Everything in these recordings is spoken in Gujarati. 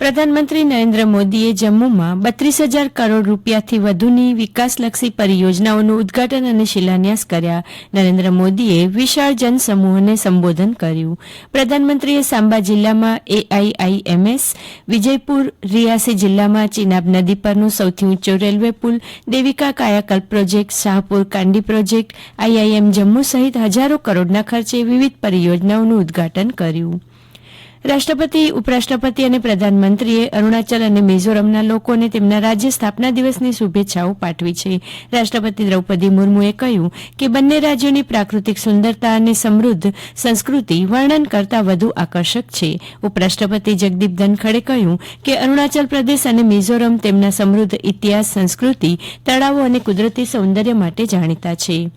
પ્રધાનમંત્રી નરેન્દ્ર મોદીએ જમ્મુમાં બત્રીસ હજાર કરોડ રૂપિયાથી વધુની વિકાસલક્ષી પરિયોજનાઓનું ઉદઘાટન અને શિલાન્યાસ કર્યા. નરેન્દ્ર મોદીએ વિશાળ જનસમૂહને સંબોધન કર્યું. પ્રધાનમંત્રીએ સાંબા જિલ્લામાં એઆઈઆઈએમએસ, વિજયપુર, રિયાસી જિલ્લામાં ચિનાબ નદી પરનો સૌથી ઊંચો રેલવે પુલ, Devika કાયાકલ્પ project, Shahpur Kandi project, IIM Jammu સહિત હજારો કરોડના ખર્ચે વિવિધ પરિયોજનાઓનું ઉદઘાટન કર્યું. રાષ્ટ્રપતિ, ઉપરાષ્ટ્રપતિ અને પ્રધાનમંત્રીએ અરુણાચલ અને મિઝોરમના લોકોને તેમના રાજ્ય સ્થાપના દિવસની શુભેચ્છાઓ પાઠવી છે. રાષ્ટ્રપતિ દ્રૌપદી મુર્મુએ કહ્યું કે બંને રાજ્યોની પ્રાકૃતિક સુંદરતા અને સમૃદ્ધ સંસ્કૃતિ વર્ણન કરતાં વધુ આકર્ષક છે. ઉપરાષ્ટ્રપતિ જગદીપ ધનખડે કહ્યું કે અરુણાચલ પ્રદેશ અને મિઝોરમ તેમના સમૃદ્ધ ઇતિહાસ, સંસ્કૃતિ, તળાવો અને કુદરતી સૌંદર્ય માટે જાણીતા છે.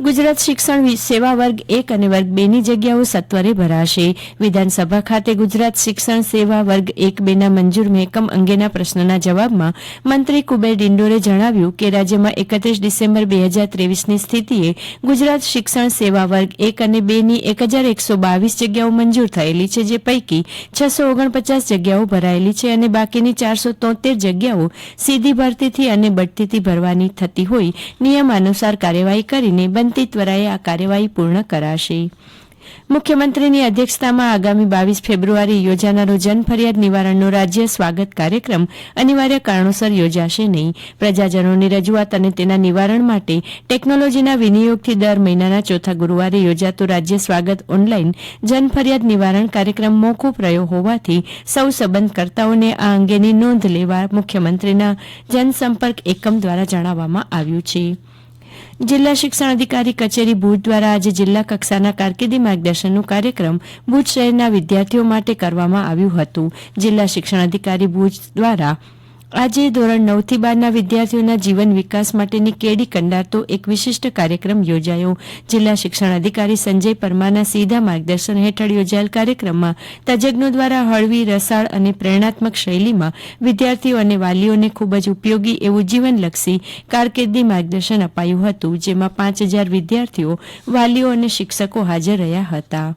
ગુજરાત શિક્ષણ સેવા વર્ગ એક અને વર્ગ બે ની જગ્યાઓ સત્વરે ભરાશે. વિધાનસભા ખાતે ગુજરાત શિક્ષણ સેવા વર્ગ એક બે ના મંજૂર મહેકમ અંગેના પ્રશ્નના જવાબમાં મંત્રી કુબેર ડિંડોરે જણાવ્યું કે રાજ્યમાં એકત્રીસ ડિસેમ્બર બે હજાર ત્રેવીસની સ્થિતિએ ગુજરાત શિક્ષણ સેવા વર્ગ એક અને બે ની એક હજાર એકસો બાવીસ જગ્યાઓ મંજૂર થયેલી છે, જે પૈકી છસો ઓગણપચાસ જગ્યાઓ ભરાયેલી છે અને બાકીની ચારસો તોતેર જગ્યાઓ સીધી ભરતીથી અને બઢતીથી ભરવાની થતી હોય નિયમાનુસાર કાર્યવાહી કરીને બનતી ત્વરાએ આ કાર્યવાહી પૂર્ણ કરાશે. મુખ્યમંત્રીની અધ્યક્ષતામાં આગામી બાવીસ ફેબ્રુઆરી યોજાનારો જનફરિયાદ નિવારણનો રાજ્ય સ્વાગત કાર્યક્રમ અનિવાર્ય કારણોસર યોજાશે નહીં. પ્રજાજનોની રજૂઆત અને તેના નિવારણ માટે ટેકનોલોજીના વિનિયોગથી દર મહિનાના ચોથા ગુરુવારે યોજાતો રાજ્ય સ્વાગત ઓનલાઈન જનફરિયાદ નિવારણ કાર્યક્રમ મોકૂફ રહ્યો હોવાથી સૌ સંબંધકર્તાઓને આ અંગેની નોંધ લેવા મુખ્યમંત્રીના જનસંપર્ક એકમ દ્વારા જણાવવામાં આવ્યું છે. જિલ્લા શિક્ષણ અધિકારી કચેરી ભુજ દ્વારા આજે જિલ્લા કક્ષાના કારકિર્દી માર્ગદર્શનનું કાર્યક્રમ ભુજ શહેરના વિદ્યાર્થીઓ માટે કરવામાં આવ્યું હતું. જિલ્લા શિક્ષણ અધિકારી ભુજ દ્વારા આજે ધોરણ નવથી બારના વિદ્યાર્થીઓના જીવન વિકાસ માટેની કેડી કંડારતો એક વિશિષ્ટ કાર્યક્રમ યોજાયો. જિલ્લા શિક્ષણ અધિકારી સંજય પરમારના સીધા માર્ગદર્શન હેઠળ યોજાયેલ કાર્યક્રમમાં તજજ્ઞો દ્વારા હળવી રસાળ અને પ્રેરણાત્મક શૈલીમાં વિદ્યાર્થીઓ અને વાલીઓને ખૂબ જ ઉપયોગી એવું જીવનલક્ષી કારકિર્દી માર્ગદર્શન અપાયું હતું, જેમાં પાંચ હજાર વિદ્યાર્થીઓ, વાલીઓ અને શિક્ષકો હાજર રહ્યા હતા.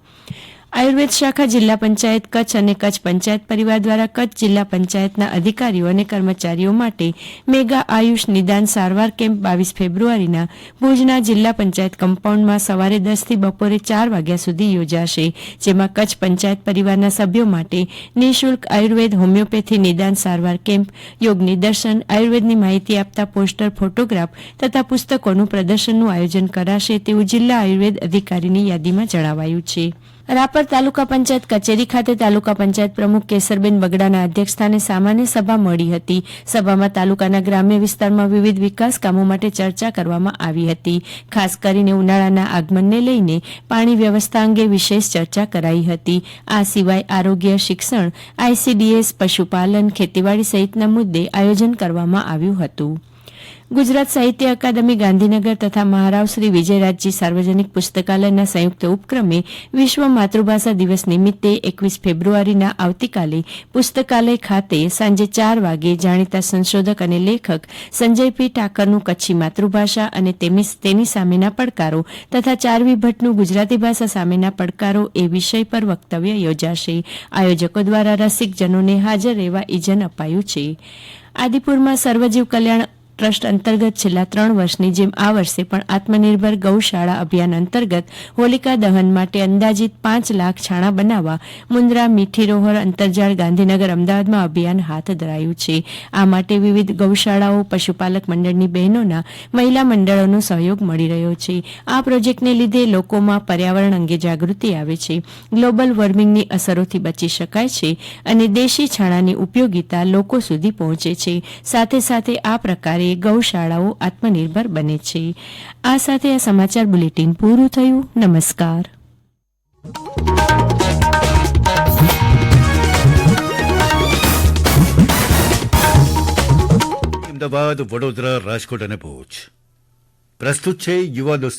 આયુર્વેદ શાખા જિલ્લા પંચાયત કચ્છ અને કચ્છ પંચાયત પરિવાર દ્વારા કચ્છ જિલ્લા પંચાયતના અધિકારીઓ અને કર્મચારીઓ માટે મેગા આયુષ નિદાન સારવાર કેમ્પ બાવીસ ફેબ્રુઆરીના ભુજના જિલ્લા પંચાયત કમ્પાઉન્ડમાં સવારે દસથી બપોરે ચાર વાગ્યા સુધી યોજાશે, જેમાં કચ્છ પંચાયત પરિવારના સભ્યો માટે નિઃશુલ્ક આયુર્વેદ હોમિયોપેથી નિદાન સારવાર કેમ્પ, યોગ નિદર્શન, આયુર્વેદની માહિતી આપતા પોસ્ટર ફોટોગ્રાફ તથા પુસ્તકોનું પ્રદર્શનનું આયોજન કરાશે તેવું જિલ્લા આયુર્વેદ અધિકારીની યાદીમાં જણાવાયું છે. રાપર તાલુકા પંચાયત કચેરી ખાતે તાલુકા પંચાયત પ્રમુખ કેસરબેન બગડાના અધ્યક્ષસ્થાને સામાન્ય સભા મળી હતી. સભામાં તાલુકાના ગ્રામ્ય વિસ્તારમાં વિવિધ વિકાસ કામો માટે ચર્ચા કરવામાં આવી હતી. ખાસ કરીને ઉનાળાના આગમનને લઈને પાણી વ્યવસ્થા અંગે વિશેષ ચર્ચા કરાઈ હતી. આ સિવાય આરોગ્ય, શિક્ષણ આઈસીડીએસ પશુપાલન, ખેતીવાડી સહિતના મુદ્દે આયોજન કરવામાં આવ્યું હતું. ગુજરાત સાહિત્ય અકાદમી, ગાંધીનગર તથા મહારાવ શ્રી વિજયરાજજી સાર્વજનિક પુસ્તકાલયના સંયુક્ત ઉપક્રમે વિશ્વ માતૃભાષા દિવસ નિમિત્તે એકવીસ ફેબ્રુઆરીના આવતીકાલે પુસ્તકાલય ખાતે સાંજે ચાર વાગે જાણીતા સંશોધક અને લેખક સંજય પી ઠાકરનું કચ્છી માતૃભાષા અને તેની સામેના પડકારો તથા ચારવી ભટ્ટનું ગુજરાતી ભાષા સામેના પડકારો એ વિષય પર વક્તવ્ય યોજાશે. આયોજકો દ્વારા રસિકજનોને હાજર રહેવા ઇજન અપાયું છે. આદિપુરમાં સર્વજીવ કલ્યાણ ટ્રસ્ટ અંતર્ગત છેલ્લા ત્રણ વર્ષની જેમ આ વર્ષે પણ આત્મનિર્ભર ગૌશાળા અભિયાન અંતર્ગત હોલિકા દહન માટે અંદાજિત પાંચ લાખ છાણા બનાવવા મુન્દ્રા મીઠી રોહર અંતરજાળ ગાંધીનગર અમદાવાદમાં અભિયાન હાથ ધરાયું છે. આ માટે વિવિધ ગૌશાળાઓ, પશુપાલક મંડળની બહેનોના મહિલા મંડળોનો સહયોગ મળી રહ્યો છે. આ પ્રોજેક્ટને લીધે લોકોમાં પર્યાવરણ અંગે જાગૃતિ આવે છે. ગ્લોબલ વોર્મિંગની અસરોથી બચી શકાય છે અને દેશી છાણાની ઉપયોગિતા લોકો સુધી પહોંચે છે. સાથે સાથે આ પ્રકારે ગૌશાળાઓ આત્મનિર્ભર બને છે. આ સાથે આ સમાચાર બુલેટિન પૂરું થયું. નમસ્કાર. અમદાવાદ, વડોદરા, રાજકોટ અને ભુજ. પ્રસ્તુત છે યુવા દોસ્તો